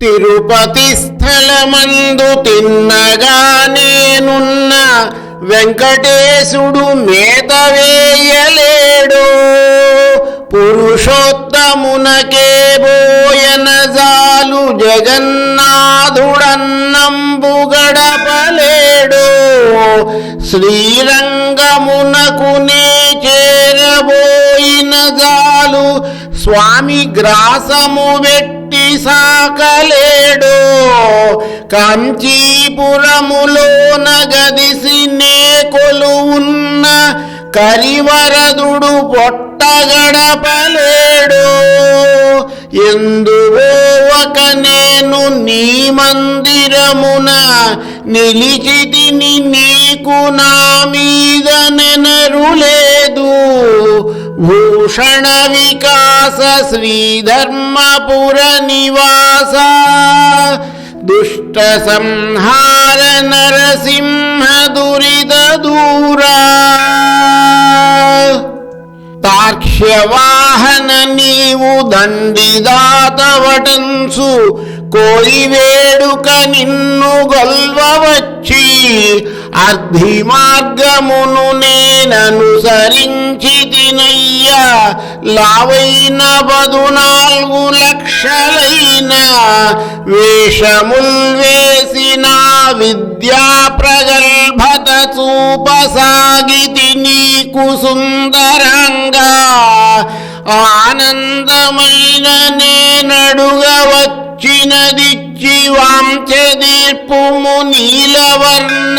తిరుపతి స్థలమందు తిన్నగా నేనున్న వెంకటేశుడు మేత వేయలేడు పురుషోత్తమునకే బోయన జాలు జగన్నాథుడన్నంబు గడపలేడు శ్రీరంగమునకు నే చేరబోయిన జాలు స్వామి గ్రాసము వెట్టి సాకలేడు. కంచీపురములోన గదిసి నే కొలువున్న కరివరదుడు పొట్టగడపలేడు. ఎందువోవక నేను నీ మందిరమున నిలిచితిని నీకు నా మీద నెనరులేదు. భూషణ వికాస दुष्टसंहार నివాస దుష్ట సంహార నరసింహ దురిత దూరా తార్క్ష్యవాహన నీవు దండిదాతవటంచు కోరి వేడుక నిన్ను గొల్వవచ్చి అర్ధి మార్గమును నేననుసరించి తినయ్యా లావైన పదునాలుగు లక్షలైన వేషముల్ వేసిన విద్యా ప్రగల్భత చూపసాగితి నీకు సుందరంగా ఆనందమైన నేనడుగవచ్చినదిచ్చి వాంఛదీర్పుము నీలవర్ణ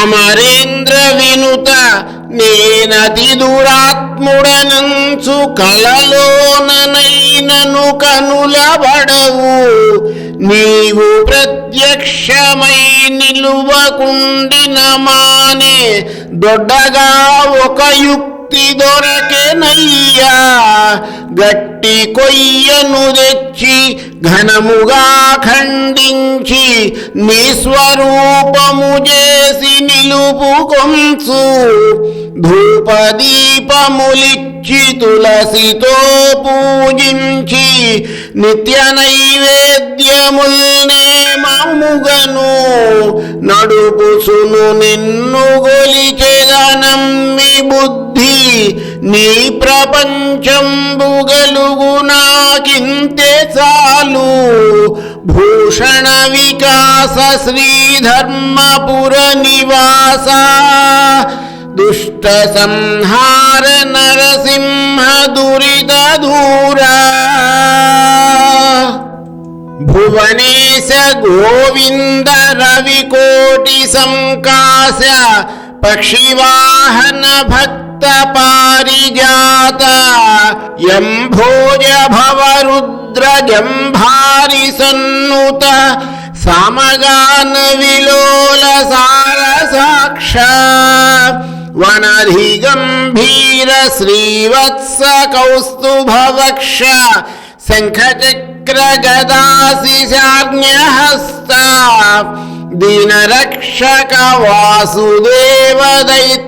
అమరేంద్ర వినుత నేనతి దురాత్ముడనంచు కలలోననైనను కనులబడవు. నీవు ప్రత్యక్షమై నిలువకుండిన మానే దొడ్డగా ఒక యుక్తి నయ్యా గట్టి కొయ్యను తెచ్చి ఘనముగా ఖండించి నీ స్వరూపము చేసి నిలుపు కొంచు. ధూపదీపములిచ్చి తులసితో పూజించి నిత్య నైవేద్యముల్నే మముగను. నడుపుసును నిన్ను గొలిచెదనమ్మి బుద్ధి. నీ ప్రపంచంబు గలుగు నాకింతే చాలు. భూషణ వికాస శ్రీధర్మపుర నివాస. దుష్ట సంహార నరసింహ దురిత దూరా భువనేశ గోవింద రవికోటి సంకాశ. పక్షివాహన భక్తి पारिजात जम भारी सन्नुत समगान् विलोलसारसाक्ष वनधिगम्भीर श्रीवत्स कौस्तुभवक्ष शङ्खचक्रगदाशिशार्ण्यहस्ता वासुदेव दैत्य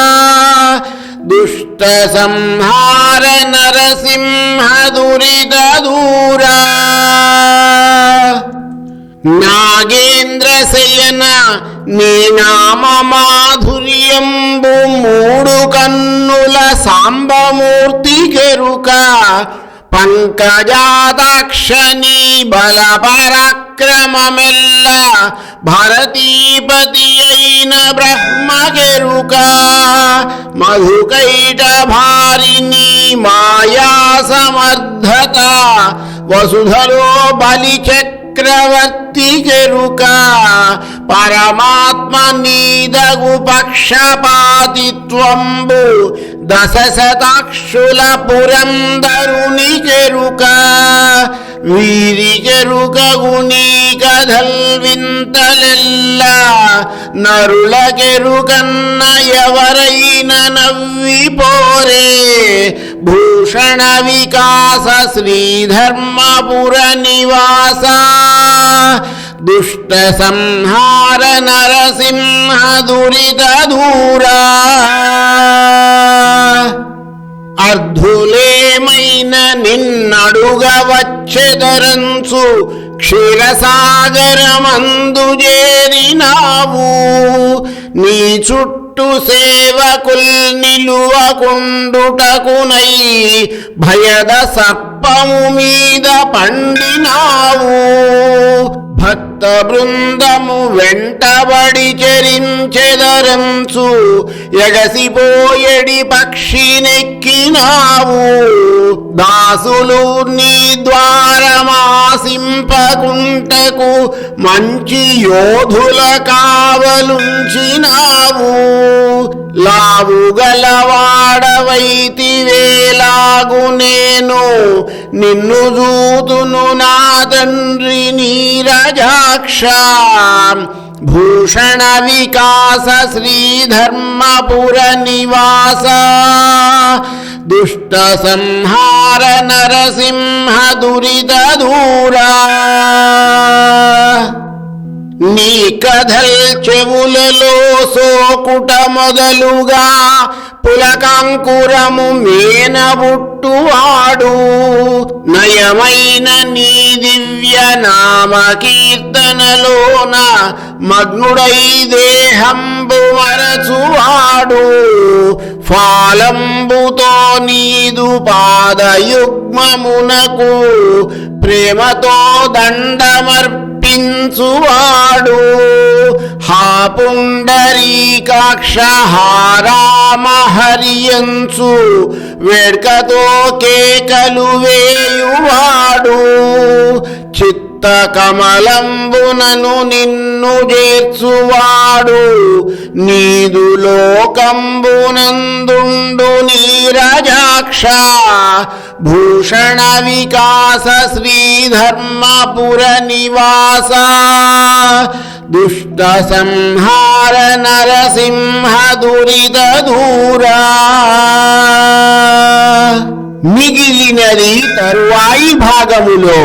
దివ్య నాగశయన చారు దుష్ట సంహార నరసింహ దురిత దూరా నాగేంద్ర శయన నీ నామ మాధుర్యంబు మూడు కన్నుల సాంబమూర్తి కెరుక పంకజాదాక్ష నీ బలపరాక్ ಅಕ್ರಮಮೆಲ್ಲ ಭಾರತೀಪತಿಯೈನ ಬ್ರಹ್ಮ ಕೆರುಕ ಮಧುಕೈಟ ಭಾರಿಣಿ ಮಾಯಾ ಸಮರ್ಧಕ ವಸುಧರೋ ಬಲಿಚಕ್ರ चक्रवर्ती केरुका परमात्मनीदगु पक्षपातित्वम्बु दशशताक्षुलपुरं दरुणि केरुका വീരികരുകഗുണീ കഥൽവിന്തലെല്ല നരുളകെരുകന്നയവരൈന നവ്വി പോരേ ഭൂഷണ വികാസ ശ്രീധർമ്മപുര നിവാസ ದುಷ್ಟ ಸಂಹಾರ ನರಸಿಂಹ ದುರಿತ ದೂರ అర్ధులేమైన నిన్నడుగవచ్చెదరంచు క్షీరసాగరమందు చేరినావు. నీ చుట్టూ సేవకుల్ నిలువకుండుటకునై భయద సర్పము మీద పండినావు. భక్త బృందము వెంటబడి చెరించెదరంచు ఎగసిపోయడి పక్షినెక్కినావు దాసులు నీ ద్వారమాసింపకుంటకు మంచి యోధుల కావలుంచినావు. లావుగలవాడవైతివేలాగు నేను నిన్ను జూతును నా తండ్రి నీరజాక్ష. భూషణ వికాస శ్రీధర్మపుర నివాస. దుష్ట సంహార నరసింహ దురిత దూరా. కథల్ చెవులలో సోకుట మొదలుగా పులకంకురము మేనబుట్టువాడు నయమైన నీ దివ్య నామ కీర్తనలోన మగ్నుడై దేహంబు మరచువాడు. ఫాలంబుతో నీదు పాదయుగ్మమునకు ప్రేమతో దండమర్పించువాడు హా పుండరీకాక్ష హారామ హరియంచు వేడ్కతో కేకలు వేయువాడు. చిత్త కమలంబునను నిన్ను చేర్చువాడు. నీదు లోకంబునందుండు నీరజాక్ష. భూషణ వికాస శ్రీధర్మపుర నివాస దుష్ట సంహార నరసింహ దురిత దూరా మిగిలినది తరువాయి భాగములో